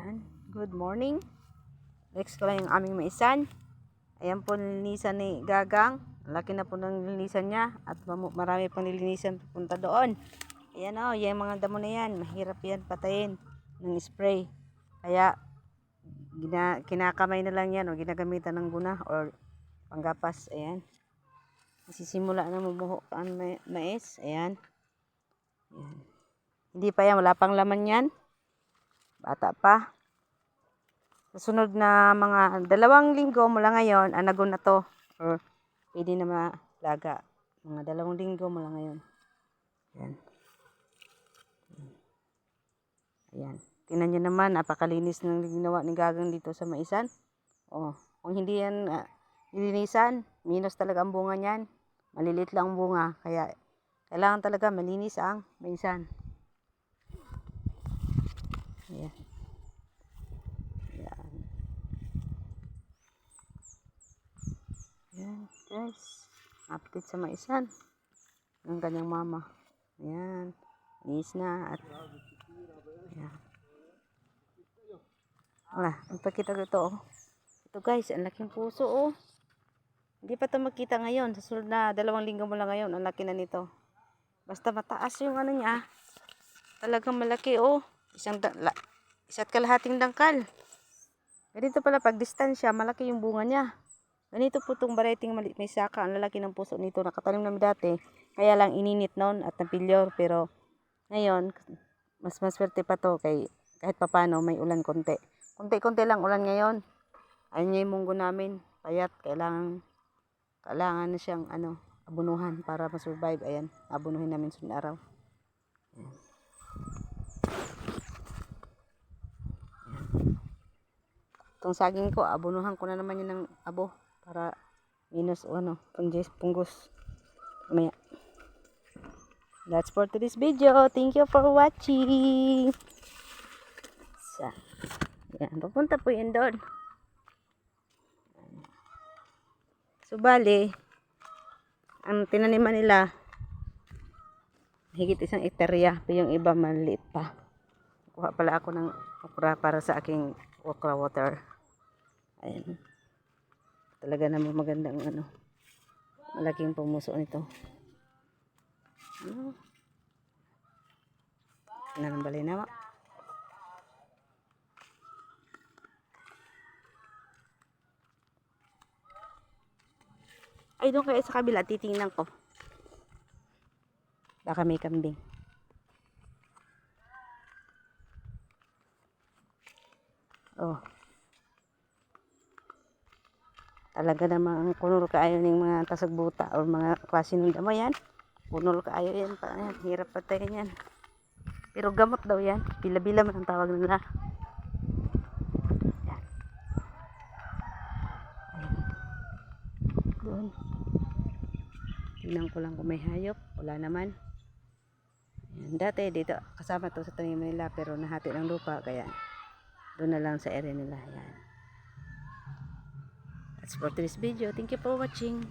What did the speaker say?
Ayan. Good morning. Next ko lang yung aming maisan. Ayan po nilinisan ni Gagang. Laki na po ng nilinisan niya. At marami pang nilinisan punta doon. Ayan o, yung mga damo na yan. Mahirap yan patayin ng spray. Kaya, gina, kinakamay na lang yan o ginagamitan ng guna or panggapas. Ayan. Sisimula na mumuho ang ma- mais. Ayan. Ayan. Hindi pa yan, wala pang laman yan. Bata pa. Sa sunod na mga dalawang linggo mula ngayon, anago na to. Or pwede na malaga. Mga dalawang linggo mula ngayon. Ayan. Ayan. Tingnan nyo naman, napakalinis ng ginawa ni Gagang dito sa maisan. Oh, kung hindi yan uh, nilinisan, minus talaga ang bunga niyan. Malilit lang ang bunga. Kaya kailangan talaga malinis ang maisan. Ayan. Ayan. Ayan, guys. Update sa maisan. Ng kanyang mama. Ayan. Linis na. At, ayan. Wala, magpakita ko ito, oh. Ito guys, ang laking puso, oh. Hindi pa ito magkita ngayon. Sa sunod na dalawang linggo mo lang ngayon, ang laki na nito. Basta mataas yung ano niya. Talagang malaki, oh. Isang la- isa't kalahating dangkal. Ganito pala, pag distansya, malaki yung bunga niya. Ganito po itong variety mali- may saka. Ang lalaki ng puso nito. Nakatanim namin dati. Kaya lang ininit noon at napilyor. Pero ngayon, mas maswerte pa to kay kahit papano may ulan konti. Konti-konti lang ulan ngayon. Ayun niya yung munggo namin. Payat, kailangan kailangan na siyang ano, abunuhan para ma-survive. Ayan, abunuhin namin sunod araw. Ayan. Itong saging ko, abunuhan ko na naman yun ng abo para minus o ano, punggis, punggos. Mamaya. That's for today's video. Thank you for watching. Sa, yan, papunta po yan doon. So, bali, ang tinaniman nila, higit isang hektarya, pero yung iba maliit pa. Kuha pala ako ng okra para sa aking okra water. Ayan. Talaga namang magandang ano. Malaking pumuso nito. Ano? Ano nang balay na Ay, doon kaya sa kabila, titingnan ko. Baka may kambing. Oh. Talaga namang kunol kaayo ng mga tasagbuta o mga klase ng damo yan. Kunol kaayo yan. Pa, yan. Hirap patayin yan. Pero gamot daw yan. Bila-bila man ang tawag nila. Yan. Doon. Tingnan ko lang kung may hayop. Wala naman. Ayan. Dati dito kasama to sa tanim pero nahati ng lupa kaya doon na lang sa area nila. Ayan. That's for today's video. Thank you for watching.